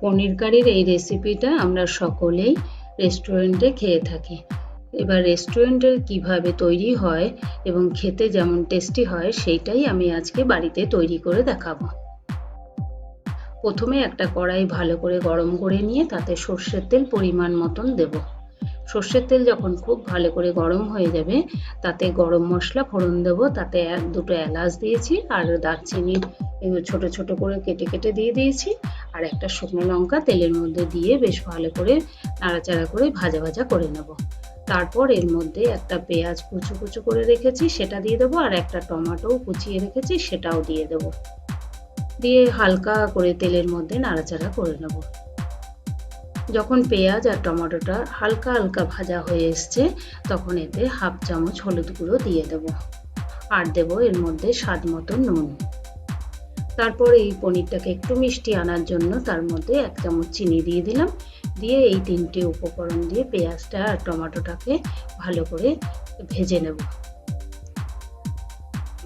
পনির কারির এই রেসিপিটা আমরা সকলেই রেস্টুরেন্টে খেয়ে থাকি। এবার রেস্টুরেন্টে কীভাবে তৈরি হয় এবং খেতে যেমন টেস্টি হয়, সেইটাই আমি আজকে বাড়িতে তৈরি করে দেখাবো। প্রথমে একটা কড়াই ভালো করে গরম করে নিয়ে তাতে সর্ষের তেল পরিমাণ মতন দেব। সর্ষের তেল যখন খুব ভালো করে গরম হয়ে যাবে, তাতে গরম মশলা ফোড়ন দেবো, তাতে এক দুটো এলাচ দিয়েছি আর দারচিনি ছোট ছোট করে কেটে কেটে দিয়ে দিয়েছি। আর একটা শুকনো লঙ্কা তেলের মধ্যে দিয়ে বেশ ভালো করে নাড়াচাড়া করে ভাজা ভাজা করে নেব। তারপর এর মধ্যে একটা পেঁয়াজ কুচু কুচু করে রেখেছি, সেটা দিয়ে দেবো, আর একটা টমেটো কুচিয়ে রেখেছি, সেটাও দিয়ে দেবো। দিয়ে হালকা করে তেলের মধ্যে নাড়াচাড়া করে নেব। যখন পেঁয়াজ আর টমেটোটা হালকা হালকা ভাজা হয়ে এসছে, তখন এতে হাফ চামচ হলুদ গুঁড়ো দিয়ে দেব। আর দেব এর মধ্যে স্বাদ মতো নুন। তারপর এই পনিরটাকে একটু মিষ্টি আনার জন্য তার মধ্যে এক চামচ চিনি দিয়ে দিলাম। দিয়ে এই তিনটে উপকরণ দিয়ে পেঁয়াজটা আর টমেটোটাকে ভালো করে ভেজে নেব।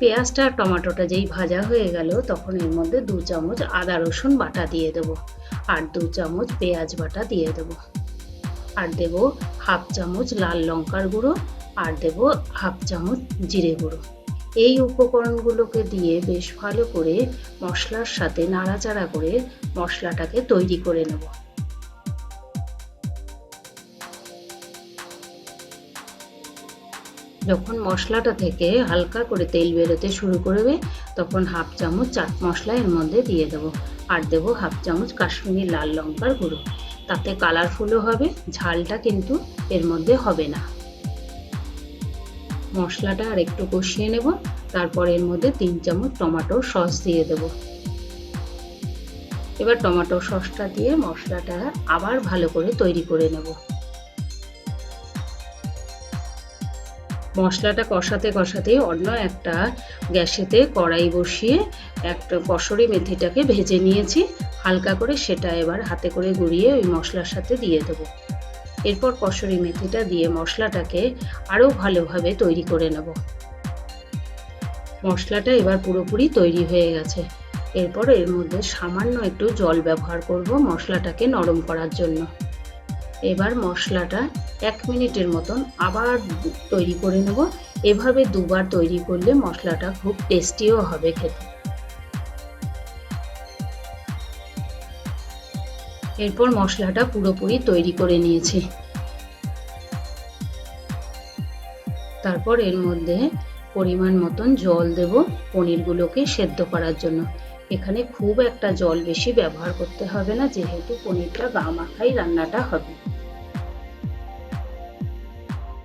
পেঁয়াজটা আর টমেটোটা যেই ভাজা হয়ে গেল, তখন এর মধ্যে দু চামচ আদা রসুন বাটা দিয়ে দেবো আর দু চামচ পেঁয়াজ বাটা দিয়ে দেবো। আর দেব হাফ চামচ লাল লঙ্কার গুঁড়ো আর দেব হাফ চামচ জিরে গুঁড়ো। এই উপকরণগুলোকে দিয়ে বেশ ভালো করে মশলার সাথে নাড়াচাড়া করে মশলাটাকে তৈরি করে নেব। যখন মশলাটা থেকে হালকা করে তেল বেরোতে শুরু করবে, তখন হাফ চামচ চাট মশলা এর মধ্যে দিয়ে দেব আর দেব হাফ চামচ কাশ্মীরি লাল লঙ্কার গুঁড়ো। তাতে কালারফুলও হবে, ঝালটা কিন্তু এর মধ্যে হবে না। মশলাটা আর একটু কষিয়ে নেব। তারপর এর মধ্যে তিন চামচ টমেটোর সস দিয়ে দেব। এবার টমেটো সসটা দিয়ে মশলাটা আবার ভালো করে তৈরি করে নেব। মশলাটা কষাতে কষাতে অন্য একটা গ্যাসেতে কড়াই বসিয়ে একটা কসরি মেথিটাকে ভেজে নিয়েছি। হালকা করে সেটা এবার হাতে করে গুঁড়িয়ে ওই মশলার সাথে দিয়ে দেবো। এরপর কসরি মেথিটা দিয়ে মশলাটাকে আরও ভালোভাবে তৈরি করে নেব। মশলাটা এবার পুরোপুরি তৈরি হয়ে গেছে। এরপর এর মধ্যে সামান্য একটু জল ব্যবহার করব মশলাটাকে নরম করার জন্য। এবার মশলাটা এক মিনিটের মতন আবার তৈরি করে নেব। এভাবে দুবার তৈরি করলে মশলাটা খুব টেস্টিও হবে খেতে। এরপর মশলাটা পুরোপুরি তৈরি করে নিয়েছি। তারপর এর মধ্যে পরিমাণ মতন জল দেব পনিরগুলোকে সেদ্ধ করার জন্য। এখানে খুব একটা জল বেশি ব্যবহার করতে হবে না, যেহেতু পনিরটা গা মাখাই রান্নাটা হবে।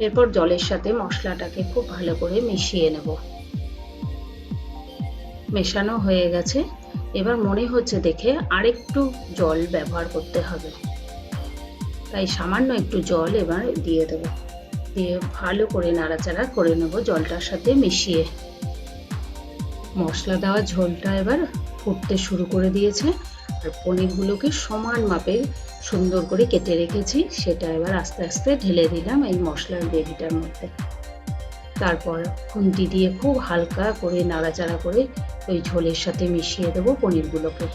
এরপর জলের সাথে মশলাটাকে খুব ভালো করে মিশিয়ে নেব। মেশানো হয়ে গেছে। এবার মনে হচ্ছে দেখে আরেকটু জল ব্যবহার করতে হবে। তাই সামান্য একটু জল এবার দিয়ে দেব। দিয়ে ভালো করে নাড়াচাড়া করে নেব জলটার সাথে মিশিয়ে। মশলা দেওয়া ঝোলটা এবার ফুটতে শুরু করে দিয়েছে। আর পনিরগুলোকে সমান মাপে সুন্দর করে কেটে রেখেছি, সেটা এবার আস্তে আস্তে ঢেলে দিলাম এই মশলার গ্রেভিটার মধ্যে। তারপর খুন্তি দিয়ে খুব হালকা করে নাড়াচাড়া করে ওই ঝোলের সাথে মিশিয়ে দেবো পনিরগুলোকে।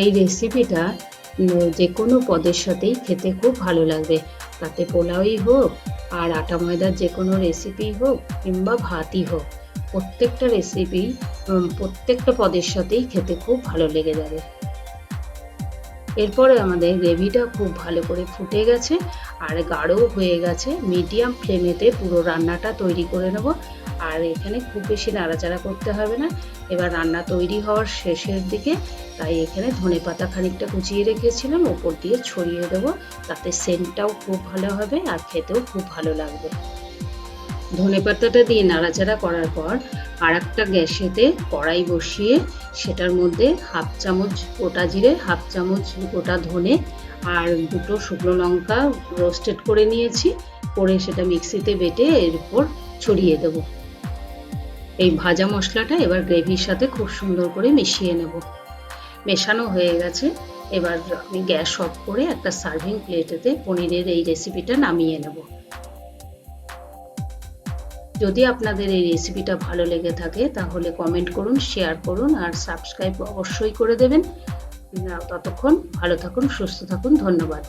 এই রেসিপিটা যে কোনো পদের সাথেই খেতে খুব ভালো লাগবে। তাতে পোলাওই হোক আর আটা ময়দার যে কোনো রেসিপি হোক কিংবা ভাতই হোক, প্রত্যেকটা রেসিপি প্রত্যেকটা পদের সাথেই খেতে খুব ভালো লেগে যাবে। এরপরে আমাদের গ্রেভিটা খুব ভালো করে ফুটে গেছে আর গাঢ় হয়ে গেছে। মিডিয়াম ফ্লেমেতে পুরো রান্নাটা তৈরি করে নেব। আর এখানে খুব বেশি নাড়াচাড়া করতে হবে না। এবার রান্না তৈরি হওয়ার শেষের দিকে তাই এখানে ধনে পাতা খানিকটা কুচিয়ে রেখেছিলাম, ওপর দিয়ে ছড়িয়ে দেবো। তাতে সেন্টটাও খুব ভালো হবে আর খেতেও খুব ভালো লাগবে। ধনে পাতাটা দিয়ে নাড়াচাড়া করার পর আর একটা গ্যাসেতে কড়াই বসিয়ে সেটার মধ্যে হাফ চামচ গোটা জিরে, হাফ চামচ গোটা ধনে আর দুটো শুকনো লঙ্কা রোস্টেড করে নিয়েছি। করে সেটা মিক্সিতে বেটে এর উপর ছড়িয়ে দেব। এই ভাজা মশলাটা এবার গ্রেভির সাথে খুব সুন্দর করে মিশিয়ে নেব। মেশানো হয়ে গেছে। এবার আমি গ্যাস অফ করে একটা সার্ভিং প্লেটেতে পনিরের এই রেসিপিটা নামিয়ে নেব। যদি আপনাদের এই রেসিপিটা ভালো লেগে থাকে, তাহলে কমেন্ট করুন শেয়ার করুন আর সাবস্ক্রাইব অবশ্যই করে দেবেন। ততক্ষণ ভালো থাকুন, সুস্থ থাকুন, ধন্যবাদ।